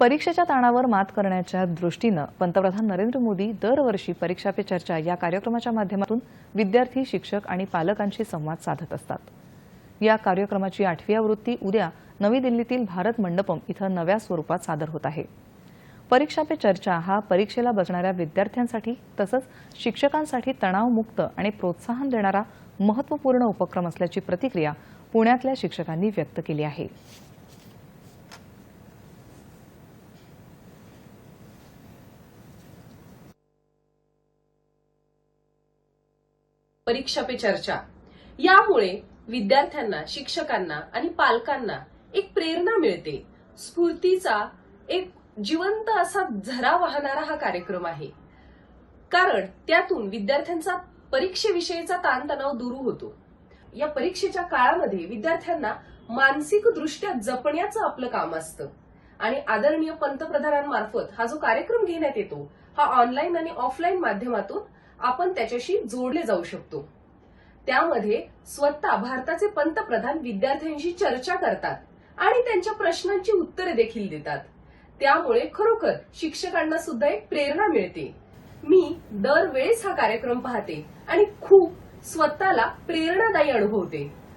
परीक्षेच्या ताणावर मात करण्याच्या दृष्टीनं पंतप्रधान नरेंद्र मोदी दरवर्षी परीक्षा पे चर्चा या कार्यक्रमाच्या माध्यमातून विद्यार्थी शिक्षक आणि पालकांशी संवाद साधत असतात. या कार्यक्रमाची आठवी आवृत्ती उद्या नवी दिल्लीतील भारत मंडपम इथं नव्या स्वरूपात सादर होत आहे. परीक्षा पे चर्चा हा परीक्षेला बसणाऱ्या विद्यार्थ्यांसाठी तसंच शिक्षकांसाठी तणावमुक्त आणि प्रोत्साहन देणारा महत्त्वपूर्ण उपक्रम असल्याची प्रतिक्रिया पुण्यातल्या शिक्षकांनी व्यक्त केली आहे. परीक्षा पे चर्चा. यामुळे विद्यार्थ्यांना शिक्षकांना आणि पालकांना एक प्रेरणा मिळते. स्फूर्तीचा एक जिवंत असा झरा वाहणारा हा कार्यक्रम आहे. कारण त्यातून विद्यार्थ्यांचा परीक्षेविषयीचा ताणतणाव दूर होतो. या परीक्षेच्या काळामध्ये विद्यार्थ्यांना मानसिक दृष्ट्या जपण्याचं आपलं काम असतं. आणि आदरणीय पंतप्रधानांमार्फत हा जो कार्यक्रम घेण्यात येतो हा ऑनलाईन आणि ऑफलाईन माध्यमातून आपण त्याच्याशी जोडले जाऊ शकतो. त्यामध्ये स्वतः भारताचे पंतप्रधान विद्यार्थ्यांशी चर्चा करतात आणि त्यांच्या प्रश्नांची उत्तरे देखील देतात. त्यामुळे खरोखर शिक्षकांना सुद्धा एक प्रेरणा मिळते. मी दरवेळेस हा कार्यक्रम पाहते आणि खूप स्वतःला प्रेरणादायी अनुभवते.